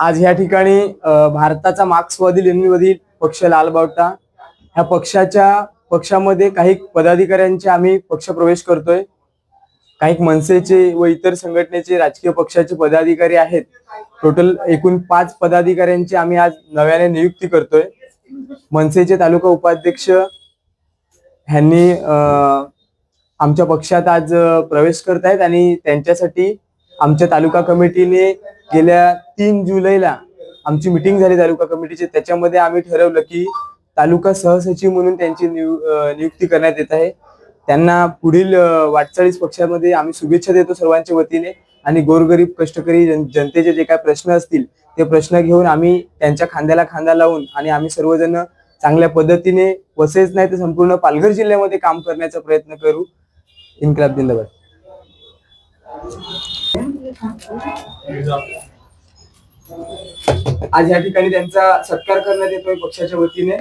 आज या ठिकाणी भारताचा मार्क्सवादी लेनिनवादी पक्ष लालबावटा ह्या पक्षाच्या पक्षामध्ये काही पदाधिकाऱ्यांचे आम्ही पक्ष प्रवेश करतोय. काही मनसेचे व इतर संघटनेचे राजकीय पक्षाचे पदाधिकारी आहेत. टोटल एकूण पाच पदाधिकाऱ्यांची आम्ही आज नव्याने नियुक्ती करतोय. मनसेचे तालुका उपाध्यक्ष ह्यांनी आमच्या पक्षात आज प्रवेश करत आहेत आणि त्यांच्यासाठी आमच्या तालुका कमिटीने गेल्या तीन जुलैला आमची मिटिंग झाली तालुका कमिटीची त्याच्यामध्ये आम्ही ठरवलं की तालुका सहसचिव म्हणून त्यांची नियुक्ती करण्यात येत आहे. त्यांना पुढील वाटचाळीस पक्षामध्ये आम्ही शुभेच्छा देतो सर्वांच्या वतीने. आणि गोरगरीब कष्टकरी जनतेचे जे काय प्रश्न असतील ते प्रश्न घेऊन आम्ही त्यांच्या खांद्याला खांदा लावून आणि आम्ही सर्वजण चांगल्या पद्धतीने वसेच नाही तर संपूर्ण पालघर जिल्ह्यामध्ये काम करण्याचा प्रयत्न करू. इन्कलाब जिंदाबाद. आज या ठिकाणी त्यांचा सत्कार करण्यात येतोय पक्षाच्या वतीने.